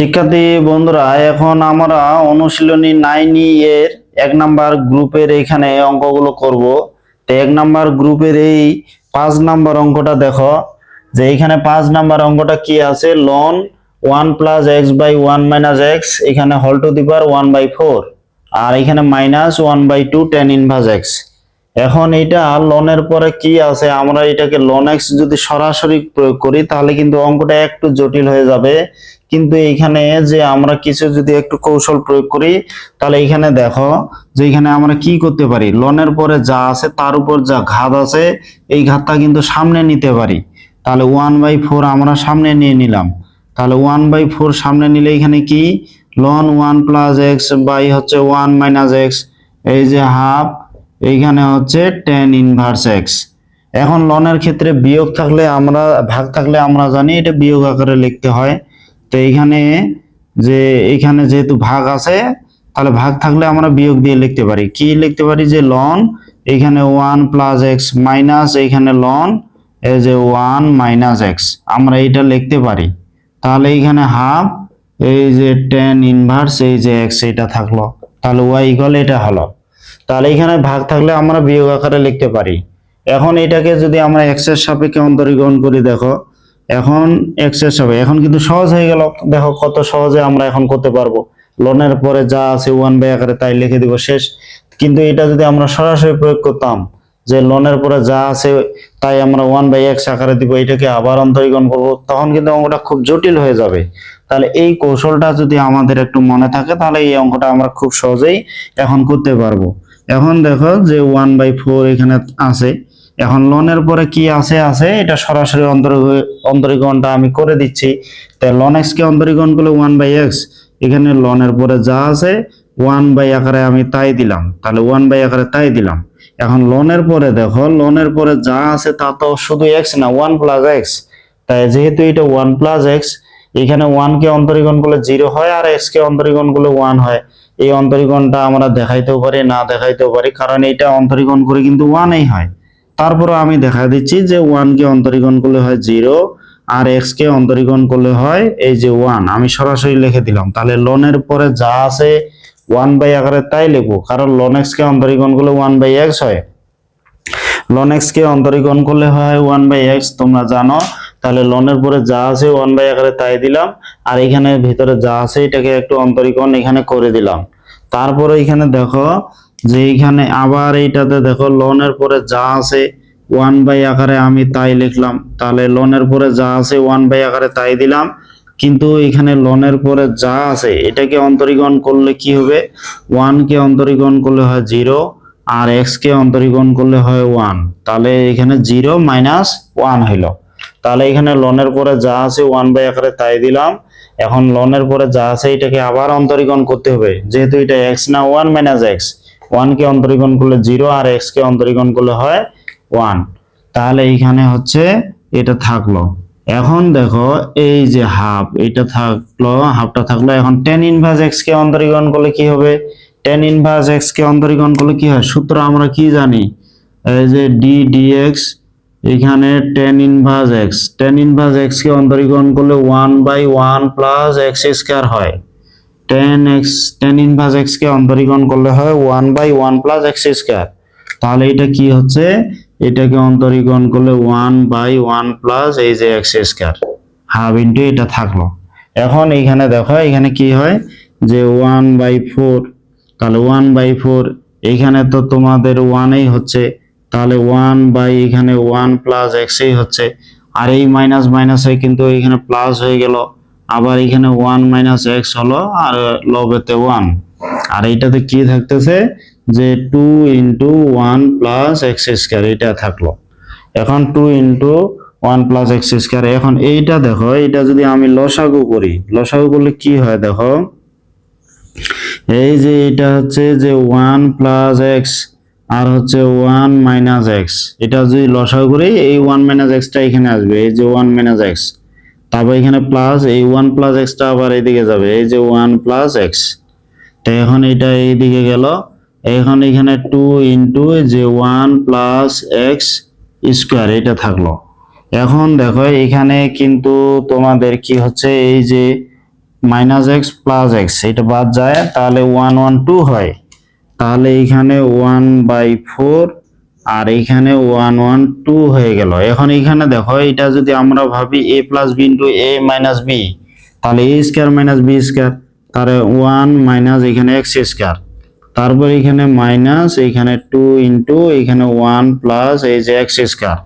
শিক্ষার্থী বন্ধুরা, এখন আমরা অনুশীলনী নাইন এর এক নাম্বার গ্রুপের এখানে অঙ্কগুলো করব। তো এক নাম্বার গ্রুপের এই পাঁচ নাম্বার অঙ্কটা দেখো, যে এখানে পাঁচ নাম্বার অঙ্কটা কি আছে? Loan one plus x by one minus x এখানে হল to the power one by four আর এখানে minus one by two tan inverse x এখন এটা লনের পরে কি আছে? আমরা এটাকে লন এক্স যদি সরাসরি প্রয়োগ করি, তাহলে কিন্তু অঙ্কটা একটু জটিল হয়ে যাবে। কিন্তু এখানে যে আমরা কিছু যদি একটু কৌশল প্রয়োগ করি, তাহলে এখানে দেখো যে এখানে আমরা কি করতে পারি? লনের পরে যা আছে, তার উপর যা ঘাত আছে, এই ঘাতটা কিন্তু সামনে নিতে পারি। তাহলে ওয়ান বাই ফোর আমরা সামনে নিয়ে নিলাম। তাহলে ওয়ান বাই ফোর সামনে নিলে এখানে কি? লন ওয়ান প্লাস এক্স বাই হচ্ছে ওয়ান মাইনাস এক্স এই যে হাফ এইখানে হচ্ছে টেন ইনভার্স এক্স এখন লনের ক্ষেত্রে বিয়োগ থাকলে আমরা, ভাগ থাকলে আমরা জানি এটা বিয়োগ আকারে লিখতে হয়। তো এইখানে যে, এইখানে যেহেতু ভাগ আছে, তাহলে ভাগ থাকলে আমরা বিয়োগ দিয়ে লিখতে পারি। কি লিখতে পারি যে লন এইখানে ওয়ান প্লাস এক্স মাইনাস এইখানে লন এই যে ওয়ান মাইনাস এক্স আমরা এইটা লিখতে পারি। তাহলে এইখানে হাফ এই যে টেন ইনভার্স এই যে এক্স এটা থাকল। তাহলে ওয়াই ইকুয়াল এটা হলো। তাহলে এখানে ভাগ থাকলে আমরা বিয়োগ আকারে লিখতে পারি। এখন এটাকে যদি আমরা এক্সের সাপেক্ষে অন্তরীকরণ করি, দেখো, এখন এক্সের সাপেক্ষে, এখন কিন্তু সহজ হয়ে গেল। দেখো, কত সহজে আমরা এখন করতে পারব। লোনের পরে যা আছে ওয়ান বাই আকারে তাই লিখে দিব শেষ। কিন্তু এটা যদি আমরা সরাসরি প্রয়োগ করতাম, যে লোনের পরে যা আছে তাই আমরা ওয়ান বাই এক্স আকারে দিব, এটাকে আবার অন্তরীকরণ করব, তখন কিন্তু অঙ্কটা খুব জটিল হয়ে যাবে। তাহলে এই কৌশলটা যদি আমাদের একটু মনে থাকে, তাহলে এই অঙ্কটা আমরা খুব সহজেই এখন করতে পারব। এখন দেখো যে ওয়ান বাই ফোর এখানে আছে। এখন লোনের পরে কি আছে আছে? এটা সরাসরি অন্তর অন্তরীকরণটা আমি করে দিচ্ছি। তাই লন এক্স কে অন্তরীকরণ করলে ওয়ান বাই এক্স এখানে লনের পরে যা আছে ওয়ান বাই আকারে আমি তাই দিলাম। তাহলে ওয়ান বাই আকারে তাই দিলাম। এখন লোনের পরে দেখো লোনের পরে যা আছে তা তো শুধু এক্স না ওয়ান প্লাস এক্স তাই যেহেতু এটা ওয়ান প্লাস এক্স এখানে ওয়ান কে অন্তরীকরণ করলে জিরো হয় আর এক্স কে অন্তরীকরণ করলে ওয়ান হয়। এই অন্তরীকরণটা আমরা দেখাইতেও পারি, না দেখাইতেও পারি, কারণ এটা অন্তরীকরণ করে কিন্তু ওয়ানই হয়। তারপরে আমি দেখা দিচ্ছি যে ওয়ান কে অন্তরীকরণ করলে হয় জিরো আর এক্স কে অন্তরীকরণ করলে হয় এই যে ওয়ান আমি সরাসরি লিখে দিলাম, তাহলে লোনের পরে যা আছে ওয়ান বাই আকারে তাই লিখব, কারণ লন এক্স কে অন্তরীকরণ করলে ওয়ান বাই এক্স হয়। লন এক্স কে অন্তরীকরণ করলে হয় ওয়ান বাই এক্স তোমরা জানো তাহলে লনের পরে যা আছে ওয়ান বাই আকারে তাই দিলাম। আর এখানে ভিতরে যা আছে এটাকে একটু অন্তরীকরণ এখানে করে দিলাম। তারপরে এখানে দেখো যে এখানে আবার এইটাতে দেখো লোনের পরে যা আছে ওয়ান বাই আকারে আমি তাই লিখলাম। তাহলে লোনের পরে যা আছে ওয়ান বাই আকারে তাই দিলাম। কিন্তু এখানে লোনের পরে যা আছে এটাকে অন্তরীকরণ করলে কি হবে? ওয়ান কে অন্তরীকরণ করলে হয় জিরো আর এক্স কে অন্তরীকরণ করলে হয় ওয়ান তাহলে এখানে জিরো মাইনাস ওয়ান হইল। তাহলে এখানে লোনের পরে যা আছে ওয়ান বাই আকারে তাই দিলাম। এখন লোনের পরে যা আছে এটাকে আবার অন্তরীকরণ করতে হবে। যেহেতু এটা এক্স না ওয়ান মাইনাস এক্স ওয়ান কে অন্তরীকরণ করলে জিরো আর এক্স কে অন্তরীকরণ করলে হয় ওয়ান তাহলে এইখানে হচ্ছে এটা থাকল। এখন দেখো, এই যে হাফ এটা থাকল হাফটা থাকল। এখন টেন ইনভার্স এক্স কে অন্তরীকরণ করলে কি হবে? টেন ইনভার্স এক্স কে অন্তরীকরণ করলে কি হয়? সূত্র আমরা কি জানি? এই যে ডি ডিএক্স এখানে tan inverse x tan inverse x কে অন্তরীকরণ করলে one by one plus x square হয়। Tan x tan inverse x কে অন্তরীকরণ করলে হয় one by one plus x square তাহলে এটা কি হচ্ছে? এটাকে অন্তরীকরণ করলে ওয়ান বাই ওয়ান প্লাস এই যে এক্স স্কোয়ার হাফ ইন্টু এটা থাকল। এখন এইখানে দেখো, এখানে কি হয়? যে ওয়ান বাই ফোর তাহলে ওয়ান বাই ফোর এইখানে তো তোমাদের ওয়ানেই হচ্ছে। তাহলে ওয়ান বাই এখানে ওয়ান প্লাস এক্সই হচ্ছে। আর এই মাইনাস মাইনাসে কিন্তু এখানে প্লাস হয়ে গেল। আবার এখানে ওয়ান মাইনাস এক্স হলো আর লবেতে ওয়ান আর এইটাতে কি থাকতেছে? যে two into one plus x square এটা থাকল। এখন two into one plus x square এখন এইটা দেখো, এইটা যদি আমি লসাগু করি, লসাগু করলে কি হয় দেখো? এই যে এটা হচ্ছে যে ওয়ান প্লাস এক্স আর হচ্ছে ওয়ান মাইনাস এক্স এটা যদি লসাগু করি, এই ওয়ান মাইনাস এক্সটা এখানে আসবে, এই যে ওয়ান মাইনাস এক্স তারপর এখানে প্লাস এই ওয়ান প্লাস এক্সটা আবার এইদিকে যাবে, এই যে ওয়ান প্লাস এক্স তো এখন এটা এইদিকে গেল। এখন এখানে টু ইন্টু যে ওয়ান প্লাস এক্স স্কোয়ার এটা থাকল। এখন দেখো, এখানে কিন্তু তোমাদের কি হচ্ছে, এই যে মাইনাস এক্স প্লাস এক্স এটা বাদ যায়, তাহলে ওয়ান ওয়ান টু হয়। তাহলে এইখানে ওয়ান বাই ফোর আর এইখানে ওয়ান ওয়ান টু হয়ে গেল। এখন এইখানে দেখো, এটা যদি আমরা ভাবি a plus b into a minus b তাহলে a square minus b square তাহলে ওয়ান মাইনাস এখানে এক্স স্কোয়ার তারপর এখানে মাইনাস এখানে টু ইন্টু এখানে ওয়ান প্লাস এই যে এক্স স্কোয়ার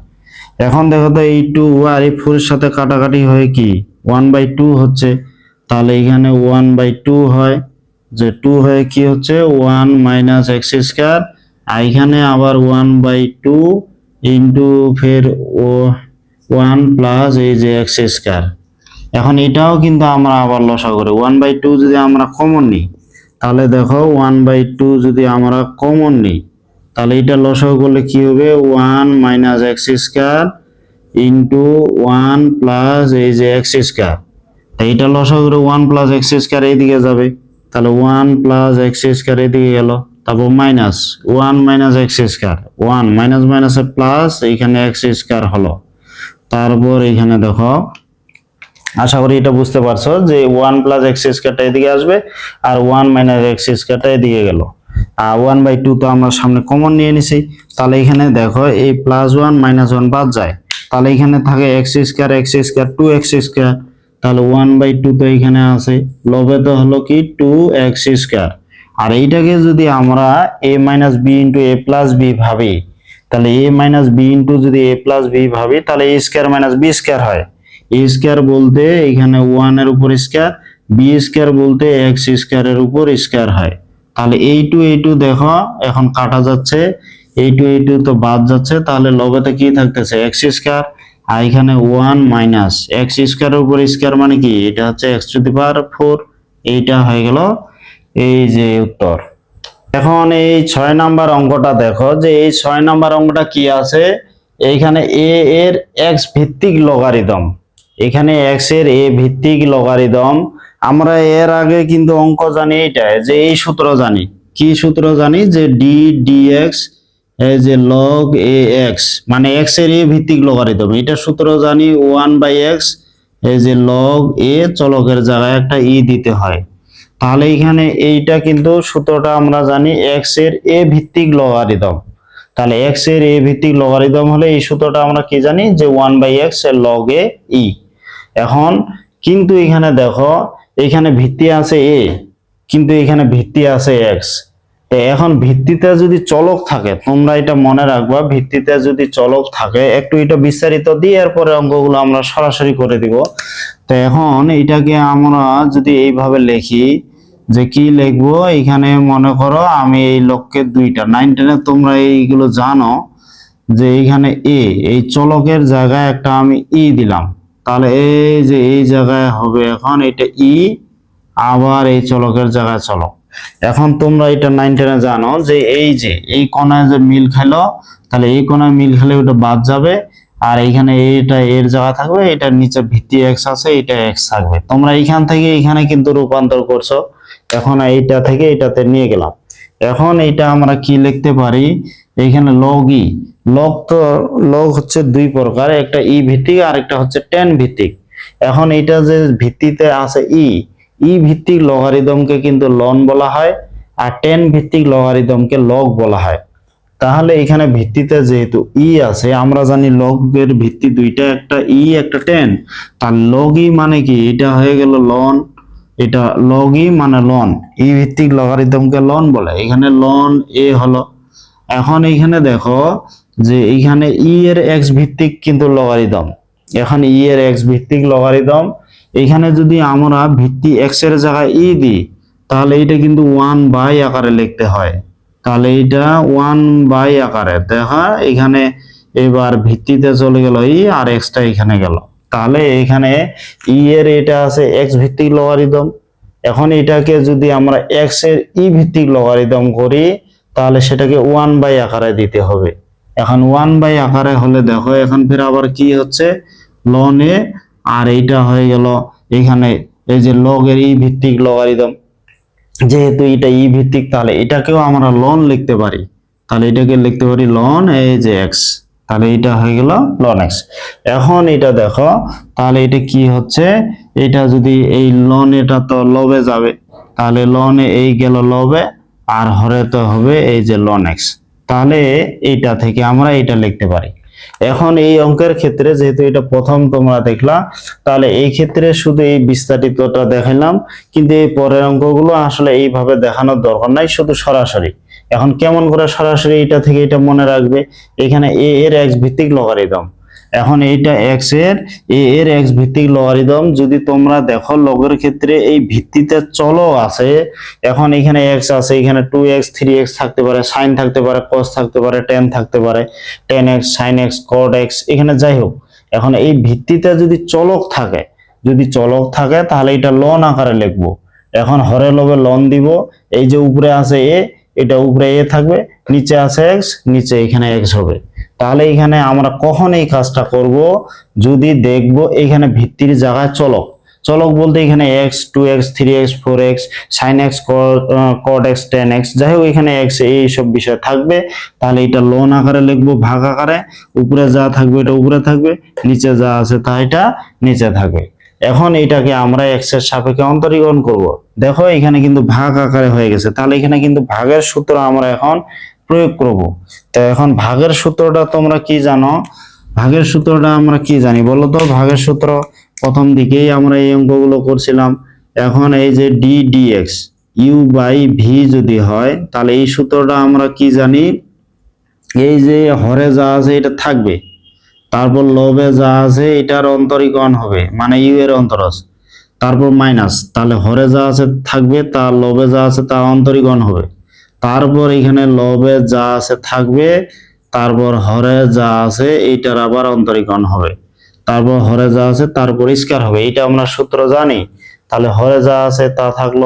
এখন দেখো তো, এই টু আর এই ফোর সাথে কাটাকাটি হয়ে কি? ওয়ান বাই টু হচ্ছে, তাহলে এখানে ওয়ান বাই টু হয় যে টু হয়ে কি হচ্ছে? ওয়ান মাইনাস এক্স স্কোয়ার আর এখানে আবার ওয়ান বাই টু ইন্টু ফের ও ওয়ান প্লাস এই যে এক্স স্কোয়ার এখন এটাও কিন্তু আমরা আবার লসা করি। ওয়ান বাই টু যদি আমরা কমন নিই, তাহলে দেখো ওয়ান বাই টু যদি আমরা কমন নিই, তাহলে এটা লসাগু করলে কি হবে? One minus x square into one plus এই যে এক্স স্কোয়ার তাই এটা লসাগু করে ওয়ান প্লাস এক্স স্কোয়ার এইদিকে যাবে। তাহলে ওয়ান প্লাস এক্স স্কোয়ার এদিকে গেল তারপর minus one minus x square one minus মাইনাসে প্লাস এইখানে এক্স স্কোয়ার হলো। তারপর এখানে দেখো, আশা করি এটা বুঝতে পারছ যে ওয়ান প্লাস এক্স স্কোয়ারটা এদিকে আসবে আর ওয়ান মাইনাস এক্স স্কোয়ারটা এদিকে গেল। আর ওয়ান বাই টু তো আমরা সামনে কমন নিয়ে নিছি। তাহলে এখানে দেখো এই প্লাস ওয়ান মাইনাস ওয়ান বাদ যায়। তাহলে এখানে থাকে x square x square two x square তাহলে ওয়ান বাই টু তো এখানে আছে। লবে তো হলো কি টু এক্স স্কোয়ার আর এইটাকে যদি আমরা a minus b into a plus b ভাবি, তাহলে এ মাইনাস বি ইন্টু যদি এ প্লাস বি ভাবি, তাহলে a square minus b square হয়। এ স্কোয়ার বলতে এখানে ওয়ানের উপর স্কোয়ার বি স্কোয়ার বলতে এক্স স্কোয়ার এর উপর স্কোয়ার হয়। তাহলে এই টু এই টু দেখো, এখন কাটা যাচ্ছে। এই টু এই টু তো বাদ যাচ্ছে। তাহলে লবেতে কি থাকতেছে? এক্স স্কোয়ার এখানে ওয়ান মাইনাস এক্স স্কোয়ারের উপর স্কোয়ার মানে কি? এটা হচ্ছে x to the power four এইটা হয়ে গেল এই যে উত্তর। এখন এই ছয় নাম্বার অঙ্কটা দেখো যে এই ছয় নাম্বার অঙ্কটা কি আছে? এইখানে এ এর এক্স ভিত্তিক লগারিদম এখানে এক্সের এ ভিত্তিক লগারিদম আমরা এর আগে কিন্তু অঙ্ক জানি এইটা যে এই সূত্র জানি। কি সূত্র জানি? যে ডি ডি এক্স যে লগ এ এক্স মানে এক্সের এ ভিত্তিক লগারিদম এটা সূত্র জানি ওয়ান বাই এক্স এই যে লগ এ চলকের জায়গায় একটা ই দিতে হয়। তাহলে এখানে এইটা কিন্তু সূত্রটা আমরা জানি এক্সের এ ভিত্তিক লগারিদম তাহলে এক্সের এ ভিত্তিক লগারিদম হলে এই সূত্রটা আমরা কি জানি? যে ওয়ান বাই এক্সের লগ এ ই এখন কিন্তু এখানে দেখো, এখানে ভিত্তি আছে এ কিন্তু এখানে ভিত্তি আছে এক্স তো এখন ভিত্তিতে যদি চলক থাকে, তোমরা এটা মনে রাখবা, ভিত্তিতে যদি চলক থাকে, একটু এটা বিস্তারিত দিয়ে এরপরে অঙ্কগুলো আমরা সরাসরি করে দিব। তো এখন এটাকে আমরা যদি এইভাবে লিখি, যে কি লিখব? এখানে মনে করো আমি এই লক্ষ্যের দুইটা নাইন টেনে তোমরা এইগুলো জানো, যে এইখানে এ এই চলকের জায়গায় একটা আমি ই দিলাম। তাহলে এই যে এই জায়গায় হবে এখন এটা ই আবার এই চলকের জায়গায় চলক। এখন তোমরা এটা নাইন টেনে জানো যে এই যে, এই কোনায় যে মিল খেলো, তাহলে এই কোনায় মিল খেলে ওটা বাদ যাবে। আর এইখানে এটা এর জায়গা থাকবে, এটার নিচে ভিত্তি এক্স আছে, এটা এক্স থাকবে। তোমরা এইখান থেকে এইখানে কিন্তু রূপান্তর করছ। এখন এইটা থেকে এটাতে নিয়ে গেলাম। এখন এটা আমরা কি লিখতে পারি? এইখানে লগ ই লগ তো লগ হচ্ছে দুই প্রকার, একটা ই ভিত্তিক আর একটা হচ্ছে টেন ভিত্তিক। এখন এটা যে ভিত্তিতে আছে ই ই ভিত্তিক লগারিদমকে কিন্তু লন বলা হয় আর টেন ভিত্তিক লগারিদমকে লগ বলা হয়। তাহলে এখানে ভিত্তিতে যেহেতু ই আছে, আমরা জানি লগের ভিত্তি দুইটা, একটা ই, একটা টেন তার লগ ই মানে কি? এটা হয়ে গেল লন এটা লগ ই মানে লন ই ভিত্তিক লগারিদমকে লন বলে। এখানে লন এ হলো। এখন এইখানে দেখো যে এইখানে ই এর এক্স ভিত্তিক কিন্তু লগারিদম এখন ই এর এক্স ভিত্তিক লগারিদম এখানে যদি আমরা ভিত্তি এক্সের জায়গায় ই দিই, তাহলে এটা কিন্তু ওয়ান বাই আকারে লিখতে হয়। তাহলে এটা ওয়ান বাই আকারে। দেখা, এখানে এবার ভিত্তিতে চলে গেল ই আর এক্সটা এখানে গেল। তাহলে এখানে ই এর এটা আছে এক্স ভিত্তিক লগারিদম এখন এটাকে যদি আমরা এক্সের ই ভিত্তিক লগারিদম করি, তাহলে সেটাকে ওয়ান বাই আকারে দিতে হবে। এখন ওয়ান বাই আকারে হলে দেখো, এখন ফের আবার কি হচ্ছে? লন আর এইটা হয়ে গেল এখানে এই যে লগের ই ভিত্তিক লগারিদম যেহেতু এটা ই ভিত্তিক, তাহলে এটাকেও আমরা লন লিখতে পারি। তাহলে এটাকে লিখতে পারি লন এই যে এক্স তাহলে এটা হয়ে গেল লন এক্স এখন এটা দেখো, তাহলে এটা কি হচ্ছে? এটা যদি এই লন এটা তো লবে যাবে, তাহলে লনে এই গেল লবে, আর হরে তো হবে এই যে লন এক্স তাহলে এইটা থেকে আমরা এটা লিখতে পারি। এখন এই অঙ্কের ক্ষেত্রে যেহেতু এটা প্রথম তোমরা দেখলা, তাহলে এই ক্ষেত্রে শুধু এই বিস্তারিতটা দেখাইলাম, কিন্তু এই পরের অঙ্কগুলো আসলে এইভাবে দেখানোর দরকার নাই, শুধু সরাসরি। এখন কেমন করে সরাসরি এটা থেকে এটা মনে রাখবে, এখানে এ এর এক্স ভিত্তিক লগারিদম এখন এইটা এক্সের এ এর এক্স ভিত্তিক লগারিদম যদি তোমরা দেখো লগের ক্ষেত্রে এই ভিত্তিতে চলো আছে। এখন এখানে এক্স আছে, এখানে টু এক্স থ্রি এক্স থাকতে পারে সাইন থাকতে পারে কস থাকতে পারে টেন থাকতে পারে tan x sine x cot x এখানে যাই হোক। এখন এই ভিত্তিতে যদি চলক থাকে, যদি চলক থাকে, তাহলে এটা লন আকারে লিখব। এখন হরে লবে লন দিব, এই যে উপরে আছে এ এটা উপরে এ থাকবে, নিচে আছে এক্স নিচে এখানে এক্স হবে। তাহলে এখানে আমরা কখন এই কাজটা করব? যদি দেখব এখানে ভিত্তির জায়গায় চলক। চলক বলতে এখানে x two x three x four x sine x cot x tan x যাই হোক এখানে এক্স এইসব বিষয় থাকবে। তাহলে এটা লোন আকারে লিখব, ভাগ আকারে। উপরে যা থাকবে এটা উপরে থাকবে, নিচে যা আছে তা এটা নিচে থাকবে। এখন এটাকে আমরা এক্সের সাপেক্ষে অন্তরীকরণ করব। দেখো এখানে কিন্তু ভাগ আকারে হয়ে গেছে। তাহলে এখানে কিন্তু ভাগের সূত্র আমরা এখন প্রয়োগ করব। তো এখন ভাগের সূত্রটা তোমরা কি জানো? ভাগের সূত্রটা আমরা কি জানি বলো তো? ভাগের সূত্র প্রথম দিকেই আমরা এই অঙ্কগুলো করছিলাম। এখন এই যে d dx u by v যদি হয়, তাহলে এই সূত্রটা আমরা কি জানি? এই যে হরে যা আছে এটা থাকবে। তারপর লবে যা আছে এটার অন্তরীকরণ হবে মানে ইউ এর অন্তরস। তারপর মাইনাস তাহলে হরে যা আছে থাকবে, তার লবে যা আছে তা অন্তরীকরণ হবে। তারপর এখানে লবে যা আছে থাকবে, তারপর হরে যা আছে, এইটার আবার অন্তরীকরণ হবে। তারপর হরে যা আছে তার পরিষ্কার হবে। এটা আমরা সূত্র জানি। তাহলে হরে যা আছে তা থাকল,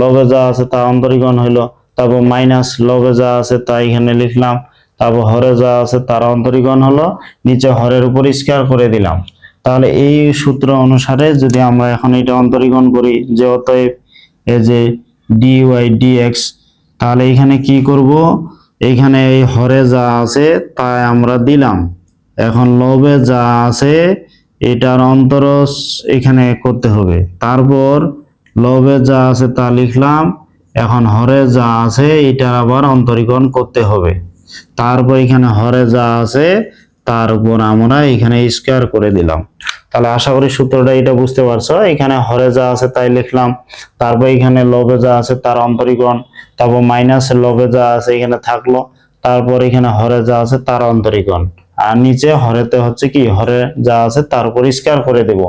লবে যা আছে তা অন্তরীকরণ হইল, তারপর মাইনাস লবে যা আছে তা এখানে লিখলাম, তারপর হরে যা আছে তার অন্তরীকরণ হলো, নিচে হরের পরিষ্কার করে দিলাম। তাহলে এই সূত্র অনুসারে যদি আমরা এখন এটা অন্তরীকরণ করি, যে অতএব এই যে ডি ওয়াই ডিএক্স তাহলে এখানে কি করব? এখানে এই হরে যা আছে তাই আমরা দিলাম। এখন লবে যা আছে, এটার অন্তরস এখানে করতে হবে। তারপর লবে যা আছে তা লিখলাম। এখন হরে যা আছে, এটার আবার অন্তরীকরণ করতে হবে। তারপর এখানে হরে যা আছে, তার উপর আমরা এখানে স্কোয়ার করে দিলাম। তাহলে আশা করি সূত্রটা এটা বুঝতে পারছ। এখানে হরে যা আছে তাই লিখলাম। তারপর এখানে লবে যা আছে তার অন্তরীকরণ তারপর মাইনাস লবে যা আছে এখানে থাকল, তারপর এখানে হরে যা আছে তার অন্তরীকরণ আর নিচে হরেতে হচ্ছে কি, হরে যা আছে তার উপর স্কোয়ার করে দেব।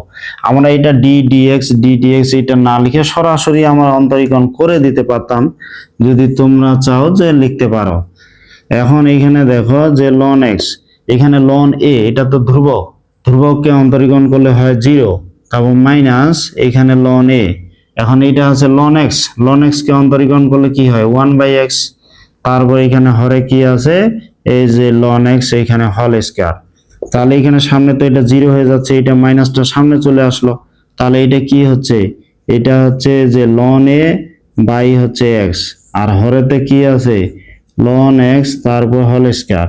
আমরা এটা ডি ডিএক্স ডি ডিএক্স এটা না লিখে সরাসরি আমরা অন্তরীকরণ করে দিতে পারতাম, যদি তোমরা চাও যে লিখতে পারো। এখন এখানে দেখো যে লন এক্স এখানে লন এ এটা তো ধ্রুবক। ধ্রুবককে অন্তরীকরণ করলে হয় জিরো তারপর মাইনাস এখানে লন এ এখন এটা আছে লন এক্স লন এক্স কে অন্তরীকরণ করলে কি হয়? ওয়ান বাই এক্স তারপর এখানে হরে কি আছে? এই যে লন এক্স এখানে হল স্কয়ার তাহলে এখানে সামনে তো এটা জিরো হয়ে যাচ্ছে এটা মাইনাসটা সামনে চলে আসলো। তাহলে এটা কি হচ্ছে? এটা হচ্ছে যে লন এ বাই হচ্ছে এক্স আর হরেতে কি আছে? লন এক্স তারপর হল স্কয়ার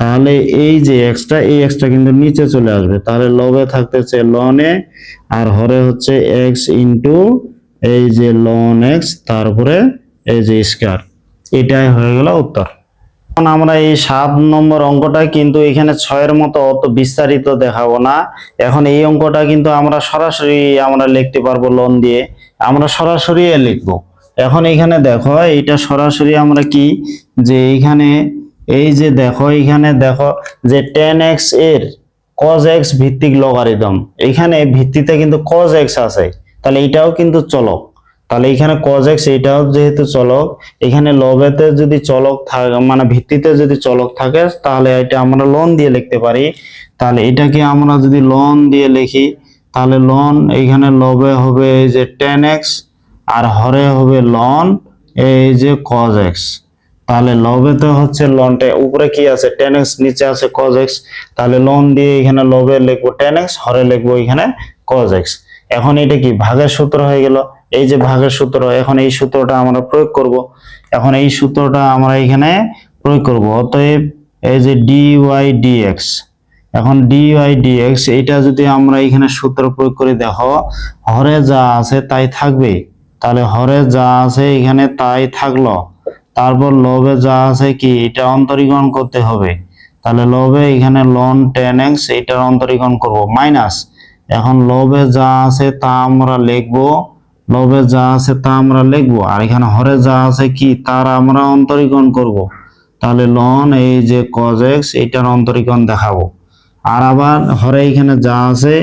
তাহলে এই যে এক্সটা এই এক্সটা কিন্তু নিচে চলে আসবে। তাহলে লবে থাকতেছে লন এ আর হরে হচ্ছে এক্স ইন্টু এই যে লন এক্স তারপরে এই যে স্কয়ার এটাই হয়ে গেল উত্তর। এখন আমরা এই সাত নম্বর অঙ্কটা কিন্তু এখানে ছয়ের মতো অত বিস্তারিত দেখাবো না। এখন এই অঙ্কটা কিন্তু আমরা সরাসরি আমরা লিখতে পারব লোন দিয়ে। আমরা সরাসরি লিখব। এখন এখানে দেখো এটা সরাসরি আমরা কি? যে এইখানে এই যে দেখো, এখানে দেখো যে টেন এক্সের কজ এক্স ভিত্তিক লগারিদম এখানে ভিত্তিতে কিন্তু কজ এক্স আছে। তাহলে এটাও কিন্তু চলক। তাহলে এখানে কজ এক্স এটাও যেহেতু চলক, এখানে লবেতে যদি চলক থাকে মানে ভিত্তিতে যদি চলক থাকে, তাহলে এটা আমরা লোন দিয়ে লিখতে পারি। তাহলে এটাকে আমরা যদি লোন দিয়ে লিখি, তাহলে লোন এখানে লবে হবে এই যে টেন এক্স আর হরে হবে লন এই যে কজ এক্স তাহলে লবেতে হচ্ছে লনটা উপরে কি আছে? টেন এক্স নিচে আছে কজ এক্স তাহলে লন দিয়ে এখানে লবে লিখব টেন এক্স হরে লিখব এখানে কজ এক্স এখন এটা কি ভাগের সূত্র হয়ে গেল? এই যে ভাগের সূত্র, এখন এই সূত্রটা আমরা প্রয়োগ করব। এখন এই সূত্রটা আমরা এখানে প্রয়োগ করব। অতএব এই যে ডি ওয়াই ডিএক্স এখন ডি ওয়াই ডিএক্স এটা যদি আমরা এখানে সূত্র প্রয়োগ করে, দেখো, হরে যা আছে তাই থাকবে। তাহলে হরে যা আছে এখানে তাই থাকল। তারপর লবে যা আছে কি? এটা অন্তরীকরণ করতে হবে। তাহলে লবে এখানে লন টেন এক্স এটার অন্তরীকরণ করব। মাইনাস এখন লবে যা আছে তা আমরা লিখব লবে যা আছে তা আমরা লিখব, আর এখানে হরে যা আছে কি, তার আমরা অন্তরীকরণ করব। তাহলে লন এই যে কজ এক্স এটার অন্তরীকরণ দেখাবো। আর আবার হরে এখানে যা আছে,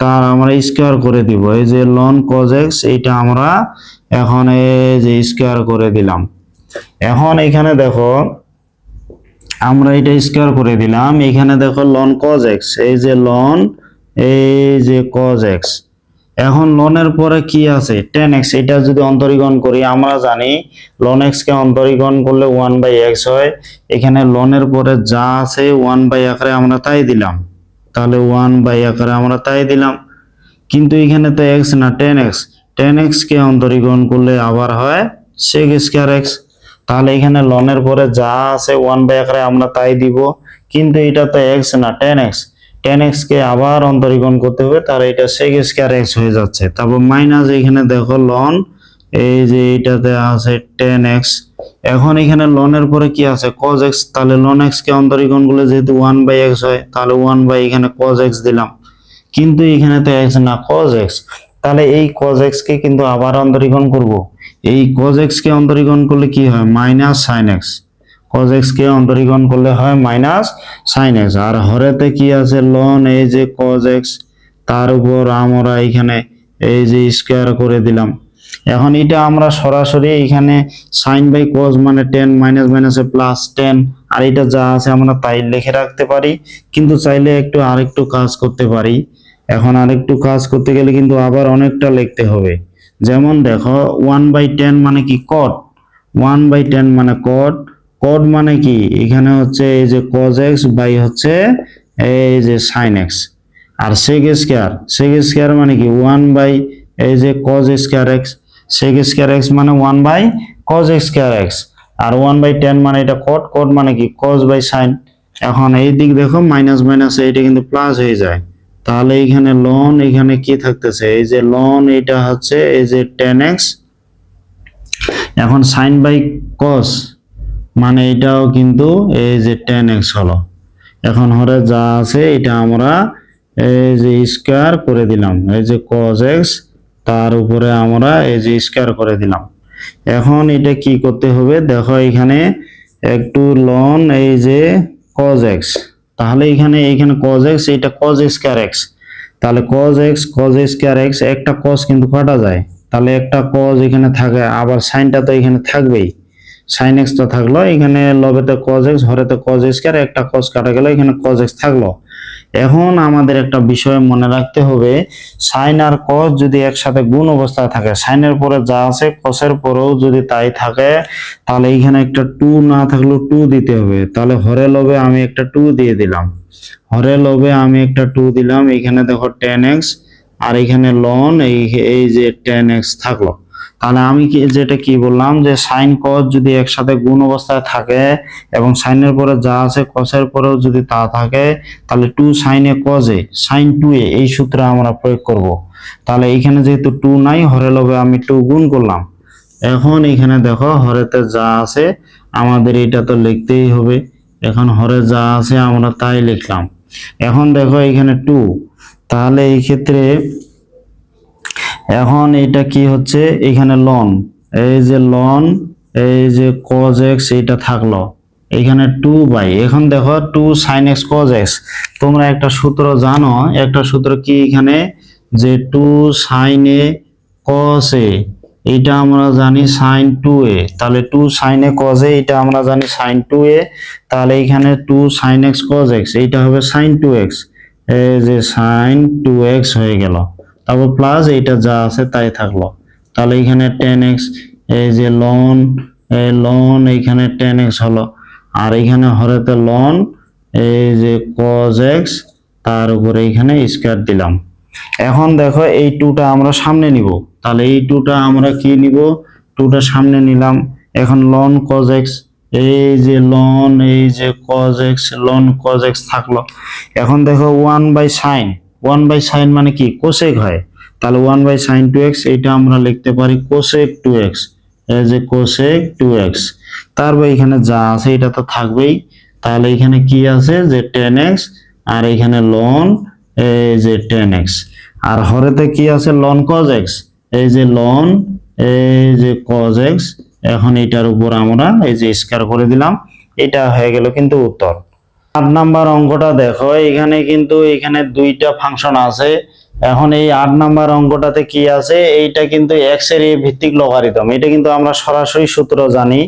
তার আমরা স্কোয়ার করে দিব। এই যে লন কজ এক্স এইটা আমরা এখন এই যে স্কোয়ার করে দিলাম। এখন এখানে দেখো, আমরা এটা স্কোয়ার করে দিলাম। এখানে দেখো লন কজ এক্স এই যে লন এই যে কজ এক্স এখন লনের পরে কি আছে? টেন এক্স এটা যদি অন্তরীকরণ করি, আমরা জানি লন এক্স কে অন্তরীকরণ করলে ওয়ান বাই এক্স হয়। এখানে লনের পরে যা আছে ওয়ান বাই আকারে আমরা তাই দিলাম। তাহলে ওয়ান বাই আকারে আমরা তাই দিলাম। কিন্তু এখানে তো এক্স না টেন এক্স টেন এক্স কে অন্তরীকরণ করলে আবার হয় সেক স্কোয়ার এক্স তাহলে এখানে লনের পরে যা আছে ওয়ান বাই আকারে আমরা তাই দিব। কিন্তু এটা তো এক্স না টেন এক্স টেন এক্স কে আবার অন্তরীকরণ করতে হবে, তাহলে এটা সেক স্কোয়ার এক্স হয়ে যাচ্ছে। তারপর মাইনাস এখানে দেখো লন এই যে এটাতে আছে টেন এক্স এখন এখানে লনের পরে কি আছে? কজ এক্স তাহলে লন এক্স কে অন্তরীকরণ করলে যেহেতু ওয়ান বাই এক্স হয়, তাহলে ওয়ান বাই এখানে কজ এক্স দিলাম। কিন্তু এখানে তো এক্স না কজ এক্স তাহলে এই কজ এক্স কে কিন্তু আবার অন্তরীকরণ করব। এই কজ এক্স কে অন্তরীকরণ করলে কি হয়? Minus sine x cos x কে অন্তরীকরণ করলে হয় মাইনাস সাইন এক্স আর হরেতে কি আছে? লন এই যে কজ এক্স তার উপর আমরা এখানে এই যে স্কোয়ার করে দিলাম। এখন এটা আমরা সরাসরি এখানে সাইন বাই কজ মানে টেন মাইনাস মাইনাসে প্লাস টেন আর এটা যা আছে আমরা তাই লিখে রাখতে পারি। কিন্তু চাইলে একটু আরেকটু কাজ করতে পারি। এখন আরেকটু কাজ করতে গেলে কিন্তু আবার অনেকটা লিখতে হবে। যেমন দেখো ওয়ান বাই টেন মানে কি? কট ওয়ান বাই টেন মানে কট কট মানে কি? এখানে হচ্ছে এই যে কজ এক্স বাই হচ্ছে এই যে সাইন এক্স আর সেক স্কোয়ার সেক স্কোয়ার মানে কি? ওয়ান বাই এই যে cos square x sec square x মানে one by cos square x R one by tan মানে এটা কট কট মানে কি? কজ বাই সাইন এখন এই দিক দেখো মাইনাস মাইনাস এটা কিন্তু প্লাস হয়ে যায়। তাহলে এখানে লন এখানে কি থাকতেছে? এই যে লন এটা হচ্ছে এই যে টেন এক্স এখন সাইন বাই কস মানে এটাও কিন্তু এই যে টেন এক্স হলো। এখন হরে যা আছে, এটা আমরা এই যে স্কোয়ার করে দিলাম। এই যে কজ এক্স তার উপরে আমরা এই যে স্কোয়ার করে দিলাম। এখন এটা কি করতে হবে? দেখো এখানে একটু লন এই যে কজ এক্স তাহলে এখানে এইখানে কজ এক্স এটা কজ স্কোয়ার এক্স তাহলে cos x cos square x একটা কজ কিন্তু কাটা যায়। তাহলে একটা কজ এখানে থাকে, আবার সাইনটা তো এখানে থাকবেই। সাইন এক্স তো থাকল, এখানে লবেতে কজ এক্স হরেতে কজ স্কোয়ার একটা কজ কাটা গেল, এখানে কজ এক্স থাকল। এখন আমাদের একটা বিষয় মনে রাখতে হবে সাইন আর কস যদি একসাথে গুণ অবস্থায় থাকে সাইনের পরে যা আছে কসের পরেও যদি তাই থাকে, তাহলে এইখানে একটা টু না থাকলেও টু দিতে হবে। তাহলে হরে লবে আমি একটা টু দিয়ে দিলাম। হরে লবে আমি একটা টু দিলাম, এখানে দেখো টেন এক্স আর এখানে লন এই এই যে টেন এক্স থাকল। তাহলে আমি কি যেটা কি বললাম যে সাইন কস যদি একসাথে গুণ অবস্থায় থাকে এবং সাইনের পরে যা আছে কসের পরেও যদি তা থাকে, তাহলে টু সাইনে কজে সাইন টু এ এই সূত্র আমরা প্রয়োগ করব। তাহলে এখানে যেহেতু টু নাই, হরে লবে আমি টু গুণ করলাম। এখন এখানে দেখো হরেতে যা আছে, আমাদের এটা তো লিখতেই হবে। এখন হরে যা আছে আমরা তাই লিখলাম। এখন দেখো এখানে টু তাহলে এই ক্ষেত্রে এখন এটা কি হচ্ছে? এখানে লন এই যে লন এই যে কজ এক্স এটা থাকল। এখানে টু বাই এখন দেখো two sine x cos x তোমরা একটা সূত্র জানো, একটা সূত্র কি এখানে? যে টু সাইন এ কস এ এটা আমরা জানি সাইন টু এ তাহলে two sine a cos a এটা আমরা জানি সাইন টু এ তাহলে এখানে two sine x cos x এইটা হবে সাইন টু এক্স এই যে সাইন টু এক্স হয়ে গেল। তারপর প্লাস এইটা যা আছে তাই থাকল। তাহলে এখানে টেন এক্স এই যে লন এই লন এইখানে টেন এক্স হলো। আর এখানে হরেতে লন এই যে কজ এক্স তার উপরে এখানে স্কোয়ার দিলাম। এখন দেখো এই টুটা আমরা সামনে নিব। তাহলে এই টুটা আমরা কি নিব? টুটা সামনে নিলাম। এখন লন কজ এক্স এই যে লন এই যে কজ এক্স লন কজ এক্স থাকল। এখন দেখো one by sine one by sine মানে কি? কোসেক হয়। তাহলে one by sine two x এটা আমরা লিখতে পারি কোসেক টু এক্স এই যে কোসেক টু এক্স তারপর এখানে যা আছে, এটা তো থাকবেই। তাহলে এখানে কি আছে? যে টেন এক্স আর এখানে লন এই যে টেন এক্স আর হরেতে কি আছে? লন কজ এক্স এই যে লন এই যে কজ এক্স এখন এটার উপর আমরা এই যে স্কয়ার করে দিলাম, এটা হয়ে গেল কিন্তু উত্তর। আট নাম্বার অঙ্কটা দেখো, এখানে কিন্তু এখানে দুইটা ফাংশন আছে। এখন এই আট নাম্বার অঙ্কটাতে কি আছে? এইটা কিন্তু এক্সের এ ভিত্তিক লগারিদম এটা কিন্তু আমরা সরাসরি সূত্র জানি।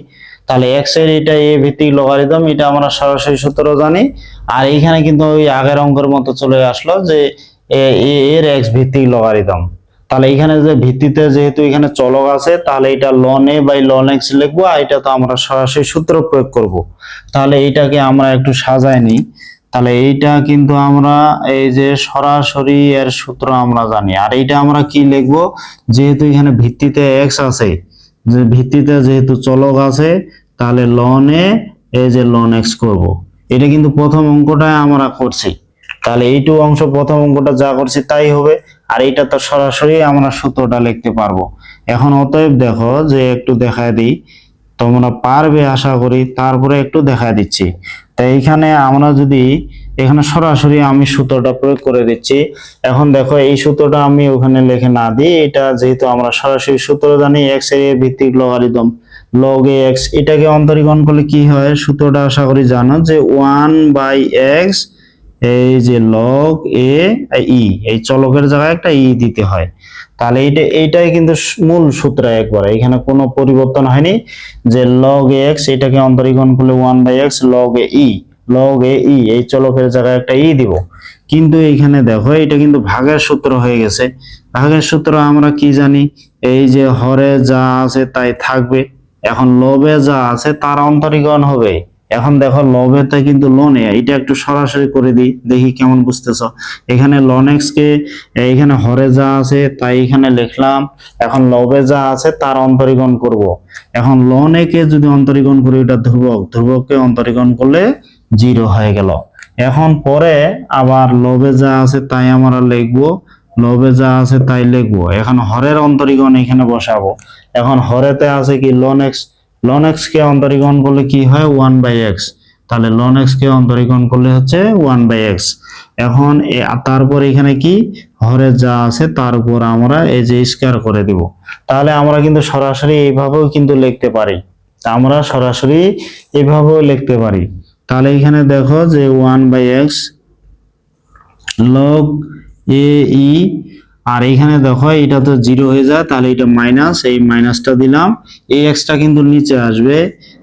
তাহলে এক্সের এটা এ ভিত্তিক লগারিদম এটা আমরা সরাসরি সূত্র জানি। আর এইখানে কিন্তু ওই আগের অঙ্কের মতো চলে আসলো যে এ এর এক্স ভিত্তিক লগারিদম তাহলে এখানে যে ভিত্তিতে যেহেতু এখানে চলক আছে, তাহলে এটা loan A by loan x লিখব, আর এটা তো আমরা সরাসরি সূত্র প্রয়োগ করব। তাহলে এইটাকে আমরা একটু সাজাই নিই। তাহলে এইটা কিন্তু আমরা এই যে সরাসরি এর সূত্র আমরা জানি। আর এইটা আমরা কি লিখব? যেহেতু এখানে ভিত্তিতে এক্স আছে, যে ভিত্তিতে যেহেতু চলক আছে, তাহলে লন এ এই যে লন এক্স করব। এটা কিন্তু প্রথম অঙ্কটাই আমরা করছি। তাহলে এইটু অংশ প্রথম অঙ্কটা যা করছি তাই হবে। আর এইটা তো সরাসরি আমরা সূত্রটা লিখতে পারব। এখন অতএব দেখো যে একটু দেখায় দিই। তোমরা পারবে আশা করি, তারপরে একটু দেখায় দিচ্ছি। তাই এইখানে আমরা যদি, এখানে সরাসরি আমি সূত্রটা প্রয়োগ করে দিচ্ছি। এখন দেখো এই সূত্রটা আমি ওখানে লিখে না দিই। এটা যেহেতু আমরা সরাসরি সূত্র জানি এক্সের ভিত্তিক লগারিদম লগ এ এক্স এটাকে অন্তরীকরণ করলে কি হয়? সূত্রটা আশা করি জানো যে ওয়ান বাই এক্স এই যে লগ এ ই এই চলকের জায়গায় একটা ই দিতে হয়। তাহলে এটা এইটাই কিন্তু মূল সূত্র একবার। এখানে কোনো পরিবর্তন হয়নি যে লগ এক্স এটাকে অন্তরীকরণ করলে one by x log a e log a e এই চলকের জায়গায় একটা ই দিব। কিন্তু এইখানে দেখো, এটা কিন্তু ভাগের সূত্র হয়ে গেছে। ভাগের সূত্র আমরা কি জানি? এই যে হরে যা আছে তাই থাকবে। এখন লবে যা আছে তার অন্তরীকরণ হবে। এখন দেখো লবেতে কিন্তু লোনে এটা একটু সরাসরি করে দিই, দেখি কেমন বুঝতেছ। এখানে লন এক্স কে এইখানে হরে যা আছে, তাই এখানে লিখলাম, এখন লবে যা আছে, তার অন্তরীকরণ করব। এখন লন এ কে যদি অন্তরীকরণ করি, এটা ধ্রুবক ধ্রুবককে অন্তরীকরণ করলে জিরো হয়ে গেল। এখন পরে আবার লবে যা আছে, তাই আমরা লিখব লবে যা আছে, তাই লিখব। এখন হরের অন্তরীকরণ এখানে বসাবো। এখন হরেতে আছে কি লন এক্স লন এক্স কে অন্তরীকরণ করলে কি হয়? ওয়ান বাই এক্স তাহলে লন এক্স কে অন্তরীকরণ করলে হচ্ছে ওয়ান বাই এক্স এখন তারপর এখানে কি? হরে যা আছে তার উপর আমরা এই যে স্কয়ার করে দিব। তাহলে আমরা কিন্তু সরাসরি এইভাবেও কিন্তু লিখতে পারি। আমরা সরাসরি এইভাবেও লিখতে পারি। তাহলে এখানে দেখো যে one by x log a e আর এইখানে দেখো, এটা তো জিরো হয়ে যায়, তাহলে এটা মাইনাস এই মাইনাসটা দিলাম। এই এক্সটা কিন্তু নিচে আসবে।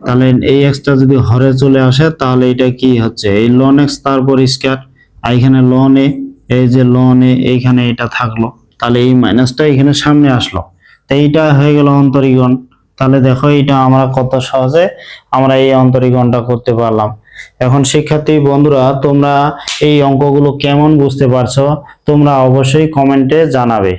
তাহলে এই এক্সটা যদি হরে চলে আসে, তাহলে এটা কি হচ্ছে? এই লন এক্স তারপর স্কয়ার আর এখানে লন এ, এই যে লন এ, এইখানে এটা থাকল। তাহলে এই মাইনাসটা এখানে সামনে আসলো। তো এইটা হয়ে গেল অন্তরীকরণ। তাহলে দেখো, এটা আমরা কত সহজে আমরা এই অন্তরীকরণটা করতে পারলাম। এখন শিক্ষার্থী বন্ধুরা তোমরা এই অঙ্কগুলো কেমন বুঝতে পারছ তোমরা অবশ্যই কমেন্টে জানাবে।